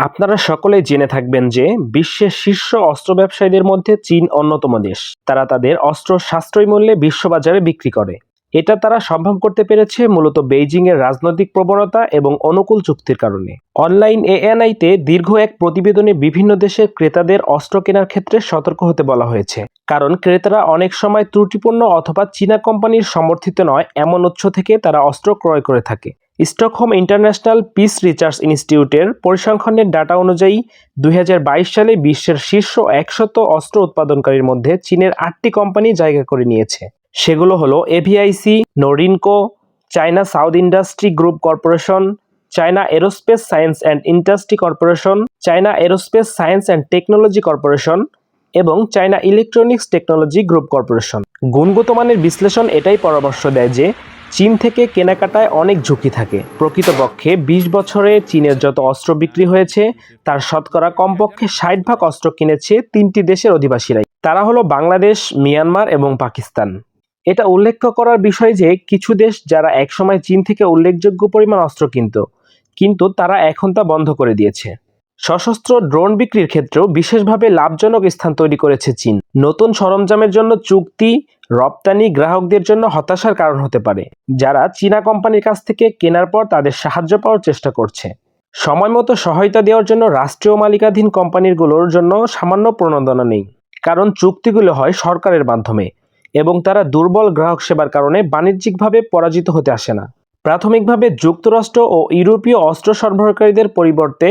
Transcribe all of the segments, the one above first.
আপনারা সকলেই জেনে থাকবেন যে বিশ্বের শীর্ষ অস্ত্র ব্যবসায়ীদের মধ্যে চীন অন্যতম দেশ। তারা তাদের অস্ত্র সাশ্রয়ী মূল্যে বিশ্ববাজারে বিক্রি করে। এটা তারা সম্ভব করতে পেরেছে মূলত বেইজিং এর রাজনৈতিক প্রবণতা এবং অনুকূল চুক্তির কারণে। অনলাইন এএনআইতে দীর্ঘ এক প্রতিবেদনে বিভিন্ন দেশের ক্রেতাদের অস্ত্র কেনার ক্ষেত্রে সতর্ক হতে বলা হয়েছে। কারণ ক্রেতারা অনেক সময় ত্রুটিপূর্ণ অথবা চীনা কোম্পানির সমর্থিত নয়, এমন উৎস থেকে তারা অস্ত্র ক্রয় করে থাকে। স্টকহোম ইন্টারন্যাশনাল পিস রিসার্চ ইনস্টিটিউটের পরিসংখ্যানের ডাটা অনুযায়ী দুই হাজার বাইশ সালে বিশ্বের শীর্ষ একশত অস্ত্র উৎপাদনকারীর মধ্যে চীনের আটটি কোম্পানি জায়গা করে নিয়েছে। সেগুলো হলো AVIC, Norinco, China South Industry Group Corporation, China Aerospace Science and Industry Corporation, China Aerospace Science and Technology Corporation এবং China Electronics Technology Group Corporation. গুণগত মানের বিশ্লেষণ এটাই পরামর্শ দেয় যে চীন থেকে কেনাকাটায় অনেক ঝুঁকি থাকে। প্রকৃতপক্ষে ২০ বছরে চীনের যত অস্ত্র বিক্রি হয়েছে, তার শতকরা কমপক্ষে ষাট ভাগ অস্ত্র কিনেছে তিনটি দেশের অধিবাসীরাই। তারা হলো বাংলাদেশ, মিয়ানমার এবং পাকিস্তান। এটা উল্লেখ করার বিষয় যে, কিছু দেশ যারা একসময় চীন থেকে উল্লেখযোগ্য পরিমাণ অস্ত্র কিনত, কিন্তু তারা এখন তা বন্ধ করে দিয়েছে। সশস্ত্র ড্রোন বিক্রির ক্ষেত্রেও বিশেষভাবে লাভজনক স্থান তৈরি করেছে চীন। নতুন সরঞ্জামের জন্য চুক্তি, রপ্তানি গ্রাহকদের জন্য হতাশার কারণ হতে পারে, যারা চীনা কোম্পানির কাছ থেকে কেনার পর তাদের সাহায্য পাওয়ার চেষ্টা করছে। সময় মতো সহায়তা দেওয়ার জন্য রাষ্ট্রীয় মালিকাধীন কোম্পানিগুলোর জন্য সামান্য প্রণোদনা নেই, কারণ চুক্তিগুলো হয় সরকারের মাধ্যমে এবং তারা দুর্বল গ্রাহক সেবার কারণে বাণিজ্যিকভাবে পরাজিত হতে আসে না। প্রাথমিকভাবে যুক্তরাষ্ট্র ও ইউরোপীয় অস্ত্র সরবরাহকারীদের পরিবর্তে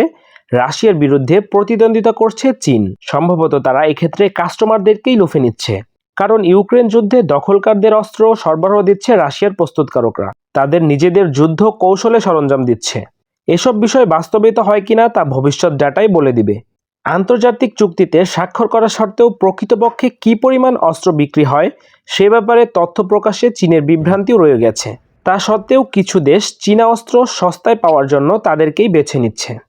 রাশিয়ার বিরুদ্ধে প্রতিদ্বন্দ্বিতা করছে চীন। সম্ভবত তারা এক্ষেত্রে কাস্টমারদেরকেই লুফে নিচ্ছে। কারণ ইউক্রেন যুদ্ধে দখলকারদের অস্ত্র সরবরাহ দিচ্ছে রাশিয়ার প্রস্তুতকারকরা। তাদের নিজেদের যুদ্ধ কৌশলে সরঞ্জাম দিচ্ছে। এসব বিষয় বাস্তবিত হয় কিনা তা ভবিষ্যৎ ডাটাই বলে দিবে। আন্তর্জাতিক চুক্তিতে স্বাক্ষর করা সত্ত্বেও প্রকৃতপক্ষে কি পরিমাণ অস্ত্র বিক্রি হয়, সে ব্যাপারে তথ্য প্রকাশে চীনের বিভ্রান্তিও রয়ে গেছে। তা সত্ত্বেও কিছু দেশ চীনা অস্ত্র সস্তায় পাওয়ার জন্য তাদেরকেই বেছে নিচ্ছে।